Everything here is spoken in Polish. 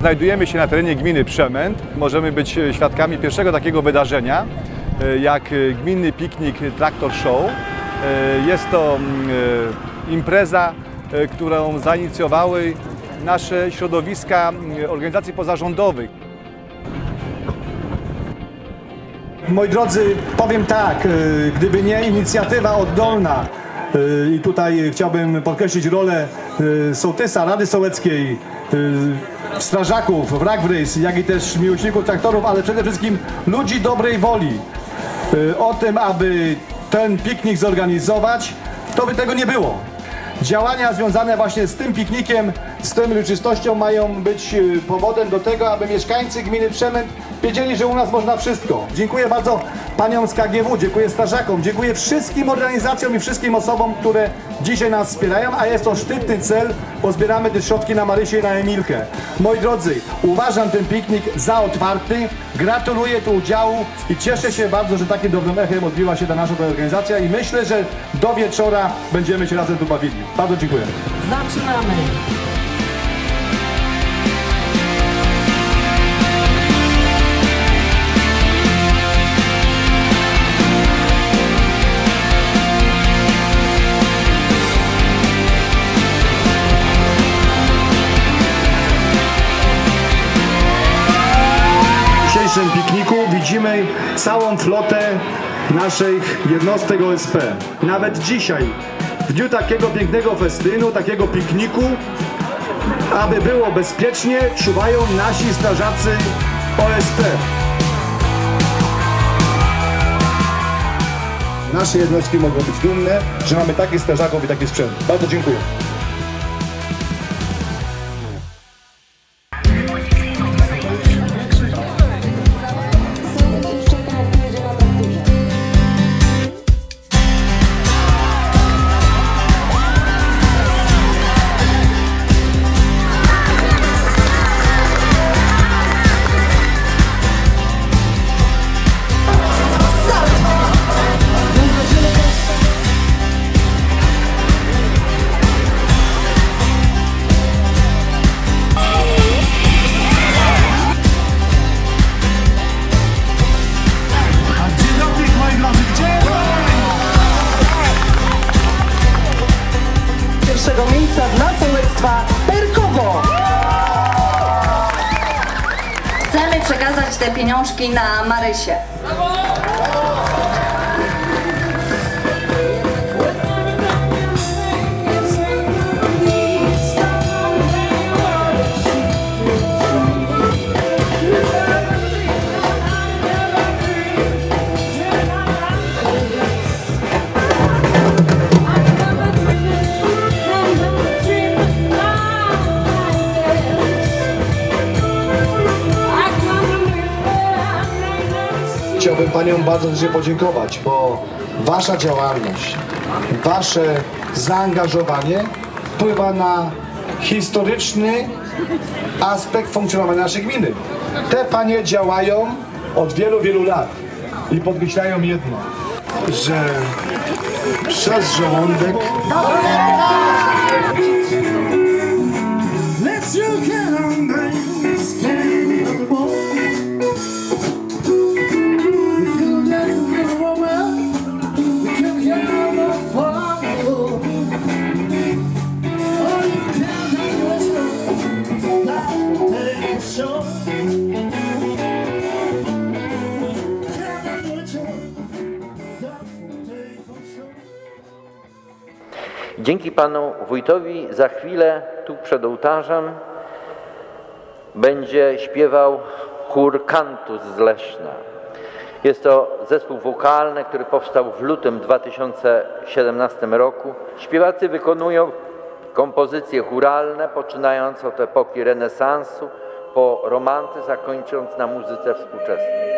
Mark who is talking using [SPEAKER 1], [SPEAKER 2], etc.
[SPEAKER 1] Znajdujemy się na terenie gminy Przemęt. Możemy być e, świadkami pierwszego takiego wydarzenia, e, jak e, gminny piknik Traktor Show. Jest to mm, impreza, którą zainicjowały nasze środowiska mm, organizacji pozarządowych.
[SPEAKER 2] Moi drodzy, powiem tak, gdyby nie inicjatywa oddolna i tutaj chciałbym podkreślić rolę sołtysa Rady Sołeckiej, strażaków, wrak Wrys, jak i też miłośników traktorów, ale przede wszystkim ludzi dobrej woli y, o tym, aby ten piknik zorganizować, to by tego nie było. Działania związane właśnie z tym piknikiem, z tą uroczystością mają być y, powodem do tego, aby mieszkańcy gminy Przemęt wiedzieli, że u nas można wszystko. Dziękuję bardzo paniom z KGW, dziękuję strażakom, dziękuję wszystkim organizacjom i wszystkim osobom, które dzisiaj nas wspierają, a jest to szczytny cel, bo zbieramy te środki na Marysię i na Emilkę. Moi drodzy, uważam ten piknik za otwarty, gratuluję tu udziału i cieszę się bardzo, że takim dobrym echem odbiła się ta nasza organizacja i myślę, że do wieczora będziemy się razem tu bawili. Bardzo dziękuję.
[SPEAKER 3] Zaczynamy!
[SPEAKER 2] Widzimy całą flotę naszych jednostek OSP. Nawet dzisiaj, w dniu takiego pięknego festynu, takiego pikniku, aby było bezpiecznie, czuwają nasi strażacy OSP. Nasze jednostki mogą być dumne, że mamy takich strażaków i taki sprzęt. Bardzo dziękuję.
[SPEAKER 3] Pierwszego miejsca dla sołectwa Perkowo!
[SPEAKER 4] Chcemy przekazać te pieniążki na Marysię.
[SPEAKER 2] Chciałbym Paniom bardzo serdecznie podziękować, bo Wasza działalność, Wasze zaangażowanie wpływa na historyczny aspekt funkcjonowania naszej gminy. Te Panie działają od wielu, wielu lat i podkreślają jedno, że przez żołądek
[SPEAKER 5] Let's
[SPEAKER 6] Dzięki panu wójtowi za chwilę tu przed ołtarzem będzie śpiewał chór Kantus z Leszna. Jest to zespół wokalny, który powstał w lutym 2017 roku. Śpiewacy wykonują kompozycje chóralne, poczynając od epoki renesansu, po romantyzm, a kończąc na muzyce współczesnej.